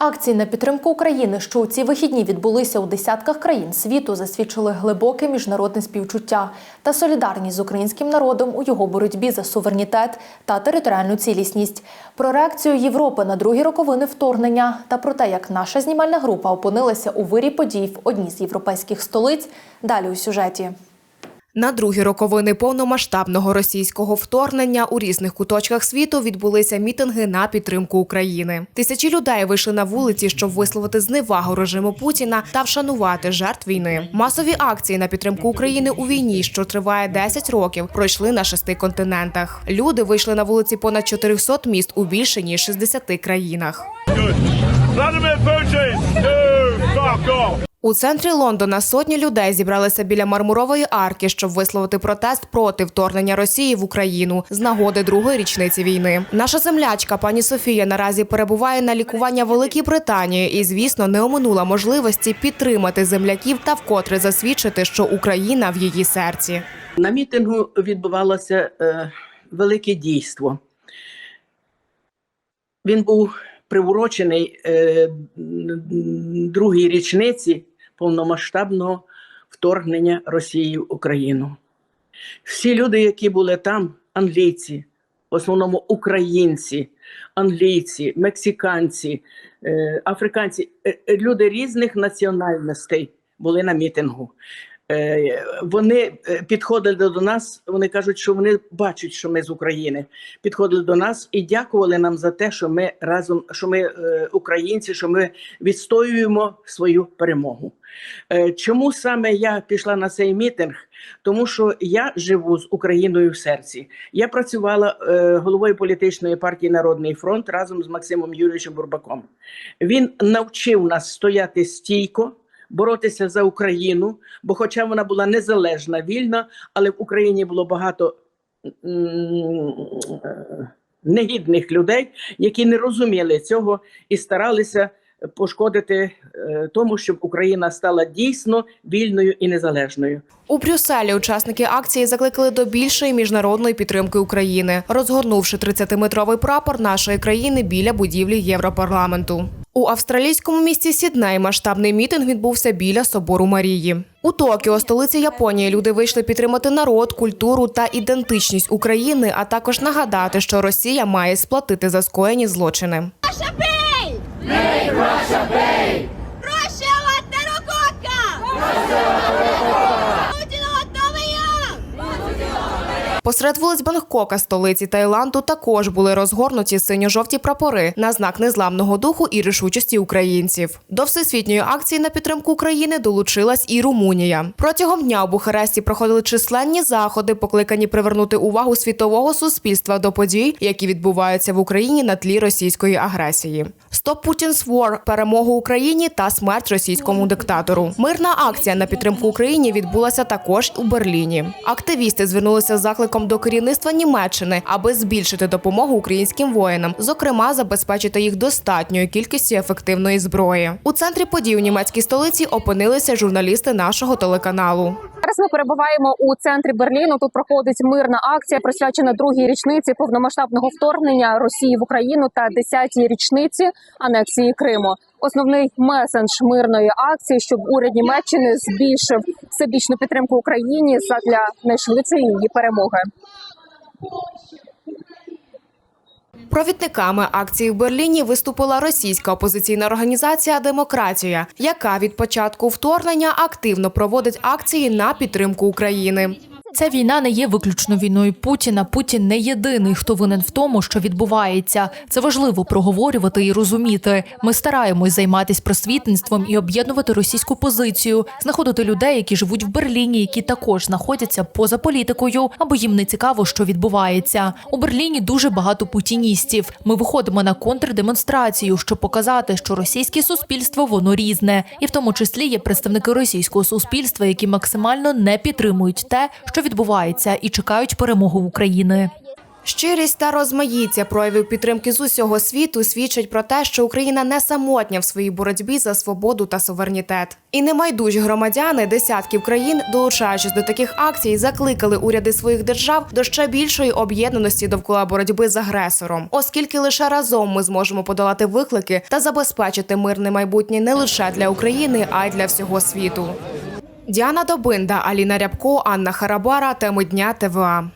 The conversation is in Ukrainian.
Акції на підтримку України, що у ці вихідні відбулися у десятках країн світу, засвідчили глибоке міжнародне співчуття та солідарність з українським народом у його боротьбі за суверенітет та територіальну цілісність. Про реакцію Європи на другі роковини вторгнення та про те, як наша знімальна група опинилася у вирі подій в одній з європейських столиць. Далі у сюжеті. На другі роковини повномасштабного російського вторгнення у різних куточках світу відбулися мітинги на підтримку України. Тисячі людей вийшли на вулиці, щоб висловити зневагу режиму Путіна та вшанувати жертв війни. Масові акції на підтримку України у війні, що триває 10 років, пройшли на шести континентах. Люди вийшли на вулиці понад 400 міст у більше ніж 60 країнах. У центрі Лондона сотні людей зібралися біля мармурової арки, щоб висловити протест проти вторгнення Росії в Україну з нагоди другої річниці війни. Наша землячка пані Софія наразі перебуває на лікування Великій Британії і, звісно, не оминула можливості підтримати земляків та вкотре засвідчити, що Україна в її серці. На мітингу відбувалося е, велике дійство. Він був приурочений е, другій річниці повномасштабного вторгнення Росії в Україну. Всі люди, які були там, англійці, в основному українці, англійці, мексиканці, е, африканці, е, е, люди різних національностей були на мітингу. Е, Вони е, підходили до нас. Вони кажуть, що вони бачать, що ми з України. Підходили до нас і дякували нам за те, що ми разом, що ми е, українці, що ми відстоюємо свою перемогу. Чому саме я пішла на цей мітинг? Тому що я живу з Україною в серці. Я працювала головою політичної партії Народний фронт разом з Максимом Юрійовичем Бурбаком. Він навчив нас стояти стійко, боротися за Україну, бо, хоча вона була незалежна, вільна, але в Україні було багато негідних людей, які не розуміли цього і старалися пошкодити е, тому, щоб Україна стала дійсно вільною і незалежною. У Брюсселі учасники акції закликали до більшої міжнародної підтримки України, розгорнувши 30-метровий прапор нашої країни біля будівлі Європарламенту. У австралійському місті Сідней масштабний мітинг відбувся біля собору Марії. У Токіо, столиці Японії, люди вийшли підтримати народ, культуру та ідентичність України, а також нагадати, що Росія має сплатити за скоєні злочини. Russia pay! Make Russia pay! Посеред вулиць Бангкока, столиці Таїланду, також були розгорнуті синьо-жовті прапори на знак незламного духу і рішучості українців. До всесвітньої акції на підтримку України долучилась і Румунія. Протягом дня у Бухаресті проходили численні заходи, покликані привернути увагу світового суспільства до подій, які відбуваються в Україні на тлі російської агресії. Стоп Путін's War – перемогу Україні та смерть російському диктатору. Мирна акція на підтримку Україні відбулася також у Берліні. Активісти звернулися з закликом до керівництва Німеччини, аби збільшити допомогу українським воїнам, зокрема забезпечити їх достатньою кількістю ефективної зброї. У центрі подій у німецькій столиці опинилися журналісти нашого телеканалу. Зараз ми перебуваємо у центрі Берліну. Тут проходить мирна акція, присвячена другій річниці повномасштабного вторгнення Росії в Україну та 10-й річниці анексії Криму. Основний месендж мирної акції, щоб уряд Німеччини збільшив всебічну підтримку Україні задля найшвидшої її перемоги. Провідниками акції в Берліні виступила російська опозиційна організація Демократія, яка від початку вторгнення активно проводить акції на підтримку України. Ця війна не є виключно війною Путіна. Путін не єдиний, хто винен в тому, що відбувається. Це важливо проговорювати і розуміти. Ми стараємось займатися просвітництвом і об'єднувати російську позицію, знаходити людей, які живуть в Берліні, які також знаходяться поза політикою, або їм не цікаво, що відбувається. У Берліні дуже багато путіністів. Ми виходимо на контрдемонстрацію, щоб показати, що російське суспільство воно різне, і в тому числі є представники російського суспільства, які максимально не підтримують те, що відбувається, і чекають перемоги України. Щирість та розмаїття проявів підтримки з усього світу свідчать про те, що Україна не самотня в своїй боротьбі за свободу та суверенітет. І немайдужі громадяни десятків країн, долучаючись до таких акцій, закликали уряди своїх держав до ще більшої об'єднаності довкола боротьби з агресором, оскільки лише разом ми зможемо подолати виклики та забезпечити мирне майбутнє не лише для України, а й для всього світу. Діана Добинда, Аліна Рябко, Анна Харабара. Теми дня ТВА.